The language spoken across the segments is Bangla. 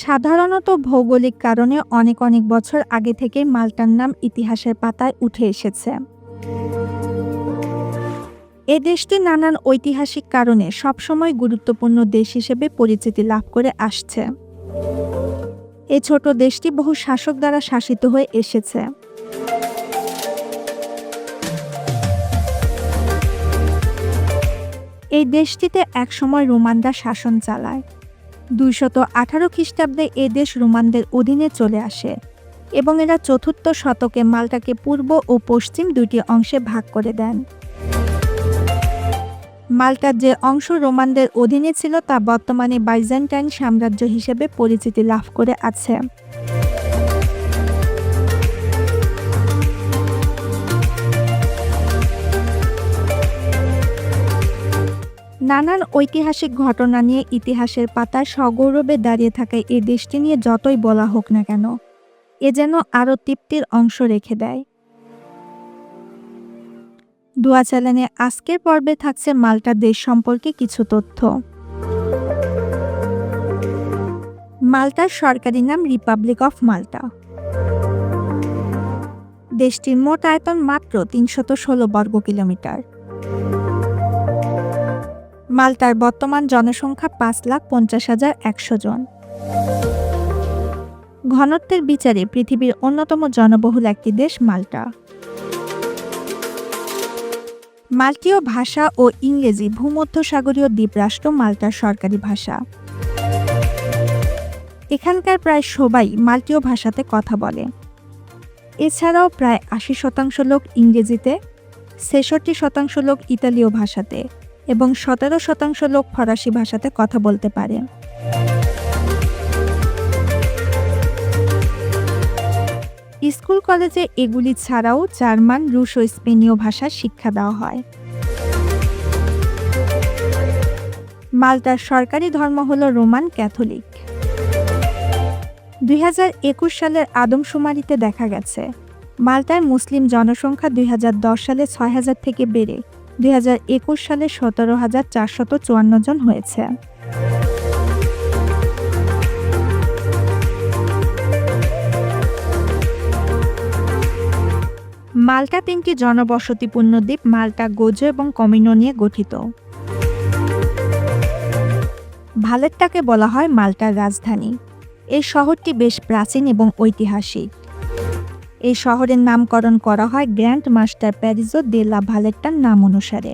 সাধারণত ভৌগোলিক কারণে অনেক অনেক বছর আগে থেকে মাল্টার নাম ইতিহাসের পাতায় উঠে এসেছে। এ দেশটি নানান ঐতিহাসিক কারণে সবসময় গুরুত্বপূর্ণ দেশ হিসেবে পরিচিতি লাভ করে আসছে। এই ছোট দেশটি বহু শাসক দ্বারা শাসিত হয়ে এসেছে। এই দেশটিতে একসময় রোমানরা শাসন চালায়। দুইশত আঠারো খ্রিস্টাব্দে এ দেশ রোমানদের অধীনে চলে আসে এবং এরা চতুর্থ শতকে মাল্টাকে পূর্ব ও পশ্চিম দুটি অংশে ভাগ করে দেন। মাল্টার যে অংশ রোমানদের অধীনে ছিল তা বর্তমানে বাইজেন্টাইন সাম্রাজ্য হিসেবে পরিচিতি লাভ করে আছে। নানান ঐতিহাসিক ঘটনা নিয়ে ইতিহাসের পাতায় সগৌরবে দাঁড়িয়ে থাকা এই দেশটি নিয়ে যতই বলা হোক না কেন, এ যেন আরও তৃপ্তির অংশ রেখে দেয়। দোয়া চ্যানেলে আজকের পর্বে থাকছে মাল্টা দেশ সম্পর্কে কিছু তথ্য। মাল্টার সরকারি নাম রিপাবলিক অফ মাল্টা। দেশটির মোট আয়তন মাত্র তিনশত ষোলো বর্গ কিলোমিটার মাল্টার বর্তমান জনসংখ্যা পাঁচ লাখ পঞ্চাশ হাজার একশো জন। ঘনত্বের বিচারে পৃথিবীর অন্যতম জনবহুল একটি দেশ মাল্টা। মাল্টীয় ভাষা ও ইংরেজি ভূমধ্যসাগরীয় দ্বীপরাষ্ট্র মাল্টার সরকারি ভাষা। এখানকার প্রায় সবাই মাল্টীয় ভাষাতে কথা বলে। এছাড়াও প্রায় আশি শতাংশ লোক ইংরেজিতে, ছেষট্টি শতাংশ লোক ইতালীয় ভাষাতে। এবং সতেরো শতাংশ লোক ফরাসি ভাষাতে কথা বলতে পারে। স্কুল, কলেজে এগুলি ছাড়াও জার্মান, রুশ ও স্পেনীয় ভাষার শিক্ষা দেওয়া হয়। মাল্টার সরকারি ধর্ম হল রোমান ক্যাথলিক। দুই হাজার একুশ সালের আদমশুমারিতে দেখা গেছে মাল্টার মুসলিম জনসংখ্যা দুই হাজার দশ সালে ছয় হাজার থেকে বেড়ে দুই হাজার একুশ সালে সতেরো হাজার চারশত চুয়ান্ন জন হয়েছে। মাল্টা তিনটি জনবসতিপূর্ণ দ্বীপ মাল্টা, গোজো এবং কমিনো নিয়ে গঠিত। ভালেট্টাকে বলা হয় মাল্টার রাজধানী। এই শহরটি বেশ প্রাচীন এবং ঐতিহাসিক। এই শহরের নামকরণ করা হয় গ্র্যান্ড মাস্টার প্যারিজো দে লা ভালেট্টার নাম অনুসারে।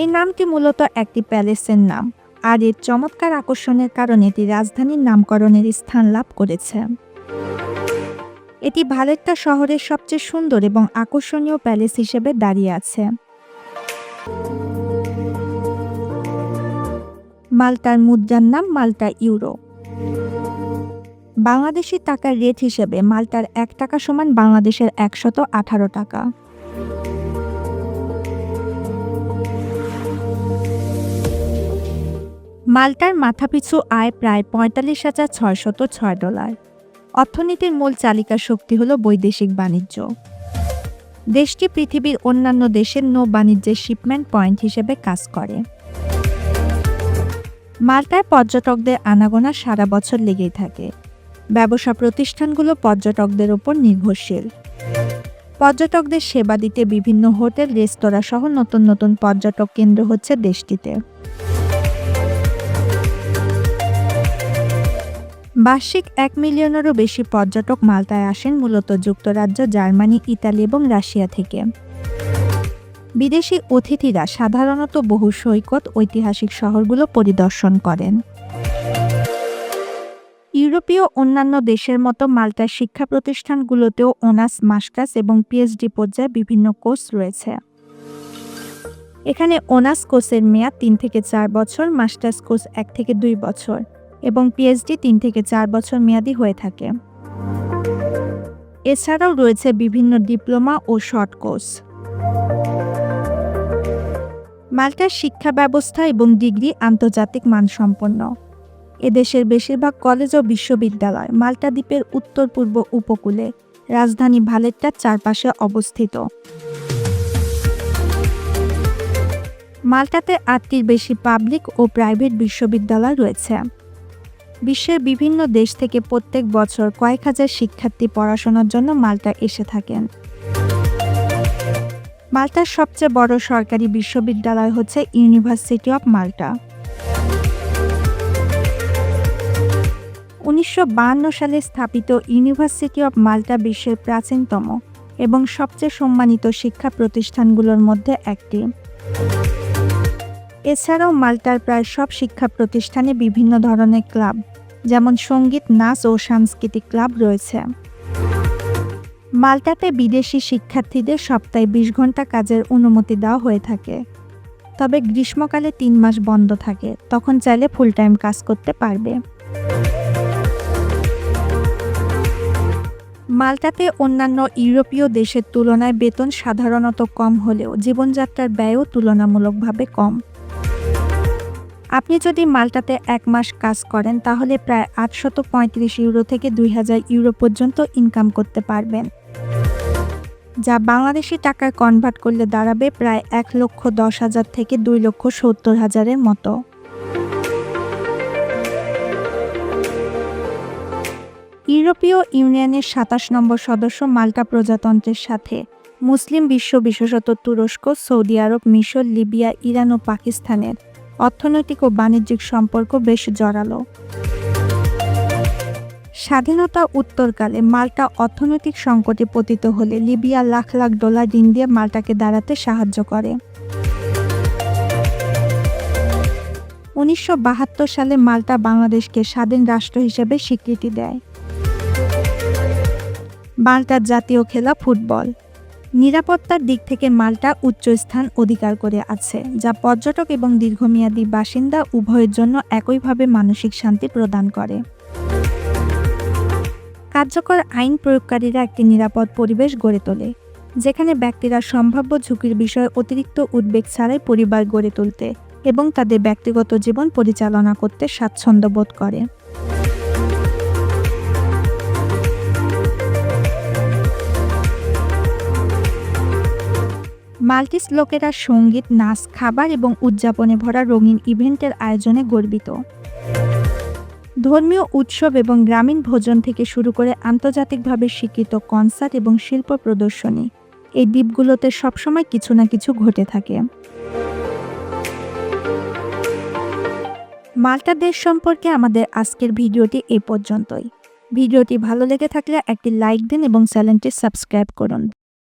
এই নামটি মূলত একটি প্যালেসের নাম, আর এর চমৎকার আকর্ষণের কারণে এটি রাজধানীর নামকরণের স্থান লাভ করেছে। এটি ভালেট্টা শহরের সবচেয়ে সুন্দর এবং আকর্ষণীয় প্যালেস হিসেবে দাঁড়িয়ে আছে। মাল্টার মুদ্রার নাম মাল্টা ইউরো। বাংলাদেশি টাকার রেট হিসেবে মাল্টার এক টাকা সমান বাংলাদেশের একশত আঠারো টাকা। মাল্টার মাথাপিছু আয় প্রায় পঁয়তাল্লিশ হাজার ছয়শত ছয় ডলার। অর্থনীতির মূল চালিকা শক্তি হল বৈদেশিক বাণিজ্য। দেশটি পৃথিবীর অন্যান্য দেশের নৌ বাণিজ্যের শিপমেন্ট পয়েন্ট হিসেবে কাজ করে। মাল্টায় পর্যটকদের আনাগোনা সারা বছর লেগেই থাকে। ব্যবসা প্রতিষ্ঠানগুলো পর্যটকদের ওপর নির্ভরশীল। পর্যটকদের সেবা দিতে বিভিন্ন হোটেল, রেস্তোরাঁ সহ নতুন নতুন পর্যটক কেন্দ্র হচ্ছে দেশটিতে। বার্ষিক এক মিলিয়নেরও বেশি পর্যটক মাল্টায় আসেন মূলত যুক্তরাজ্য, জার্মানি, ইতালি এবং রাশিয়া থেকে। বিদেশি অতিথিরা সাধারণত বহু সৈকত, ঐতিহাসিক শহরগুলো পরিদর্শন করেন। ইউরোপীয় অন্যান্য দেশের মতো মাল্টার শিক্ষা প্রতিষ্ঠানগুলোতেও অনার্স, মাস্টার্স এবং পিএইচডি পর্যায়ে বিভিন্ন কোর্স রয়েছে। এখানে অনার্স কোর্সের মেয়াদ তিন থেকে চার বছর, মাস্টার্স কোর্স এক থেকে দুই বছর এবং পিএইচডি তিন থেকে চার বছর মেয়াদি হয়ে থাকে। এছাড়াও রয়েছে বিভিন্ন ডিপ্লোমা ও শর্ট কোর্স। মাল্টার শিক্ষা ব্যবস্থা এবং ডিগ্রি আন্তর্জাতিক মানসম্পন্ন। এদেশের বেশিরভাগ কলেজ ও বিশ্ববিদ্যালয় মাল্টা দ্বীপের উত্তর পূর্ব উপকূলে, রাজধানী ভালেট্টার চারপাশে অবস্থিত। মাল্টাতে আটটির বেশি পাবলিক ও প্রাইভেট বিশ্ববিদ্যালয় রয়েছে। বিশ্বের বিভিন্ন দেশ থেকে প্রত্যেক বছর কয়েক হাজার শিক্ষার্থী পড়াশোনার জন্য মাল্টা এসে থাকেন। মাল্টার সবচেয়ে বড় সরকারি বিশ্ববিদ্যালয় হচ্ছে ইউনিভার্সিটি অফ মাল্টা উনিশশো সালে স্থাপিত ইউনিভার্সিটি অফ মাল্টা বিশ্বের প্রাচীনতম এবং সবচেয়ে সম্মানিত শিক্ষা প্রতিষ্ঠানগুলোর মধ্যে একটি। এছাড়াও মাল্টার প্রায় সব শিক্ষা প্রতিষ্ঠানে বিভিন্ন ধরনের ক্লাব, যেমন সংগীত, নাচ ও সাংস্কৃতিক ক্লাব রয়েছে। মাল্টাতে বিদেশি শিক্ষার্থীদের সপ্তাহে বিশ ঘণ্টা কাজের অনুমতি দেওয়া হয়ে থাকে। তবে গ্রীষ্মকালে তিন মাস বন্ধ থাকে, তখন চাইলে ফুল টাইম কাজ করতে পারবে। মাল্টাতে অন্যান্য ইউরোপীয় দেশের তুলনায় বেতন সাধারণত কম হলেও জীবনযাত্রার ব্যয়ও তুলনামূলকভাবে কম। আপনি যদি মাল্টাতে এক মাস কাজ করেন, তাহলে প্রায় আটশত পঁয়ত্রিশ ইউরো থেকে দুই হাজার ইউরো পর্যন্ত ইনকাম করতে পারবেন। যা বাংলাদেশি টাকায় কনভার্ট করলে দাঁড়াবে প্রায় এক লক্ষ দশ হাজার থেকে দুই লক্ষ সত্তর হাজারের মতো। ইউরোপীয় ইউনিয়নের সাতাশ নম্বর সদস্য মাল্টা প্রজাতন্ত্রের সাথে। মুসলিম বিশ্ব বিশেষত তুরস্ক, সৌদি আরব, মিশর, লিবিয়া, ইরান ও পাকিস্তানের অর্থনৈতিক ও বাণিজ্যিক সম্পর্ক বেশ জোরালো। স্বাধীনতা উত্তরকালে মাল্টা অর্থনৈতিক সংকটে পতিত হলে লিবিয়া লাখ লাখ ডলার ঋণ দিয়ে মাল্টাকে দাঁড়াতে সাহায্য করে। উনিশশো বাহাত্তর সালে মাল্টা বাংলাদেশকে স্বাধীন রাষ্ট্র হিসেবে স্বীকৃতি দেয়। মাল্টার জাতীয় খেলা ফুটবল। নিরাপত্তার দিক থেকে মাল্টা উচ্চ স্থান অধিকার করে আছে, যা পর্যটক এবং দীর্ঘমেয়াদী বাসিন্দা উভয়ের জন্য একইভাবে মানসিক শান্তি প্রদান করে। কার্যকর আইন প্রয়োগকারীরা একটি নিরাপদ পরিবেশ গড়ে তোলে, যেখানে ব্যক্তিরা সম্ভাব্য ঝুঁকির বিষয়ে অতিরিক্ত উদ্বেগ ছাড়াই পরিবার গড়ে তুলতে এবং তাদের ব্যক্তিগত জীবন পরিচালনা করতে স্বাচ্ছন্দ্য বোধ করে। মাল্টিস লোকেরা সংগীত, নাচ, খাবার এবং উদযাপনে ভরা রঙিন ইভেন্টের আয়োজনে গর্বিত। ধর্মীয় উৎসব এবং গ্রামীণ ভোজন থেকে শুরু করে আন্তর্জাতিকভাবে স্বীকৃত কনসার্ট এবং শিল্প প্রদর্শনী। এই দ্বীপগুলোতে সবসময় কিছু না কিছু ঘটে থাকে। মাল্টা দেশ সম্পর্কে আমাদের আজকের ভিডিওটি এ পর্যন্তই। ভিডিওটি ভালো লেগে থাকলে একটি লাইক দিন এবং চ্যানেলটি সাবস্ক্রাইব করুন।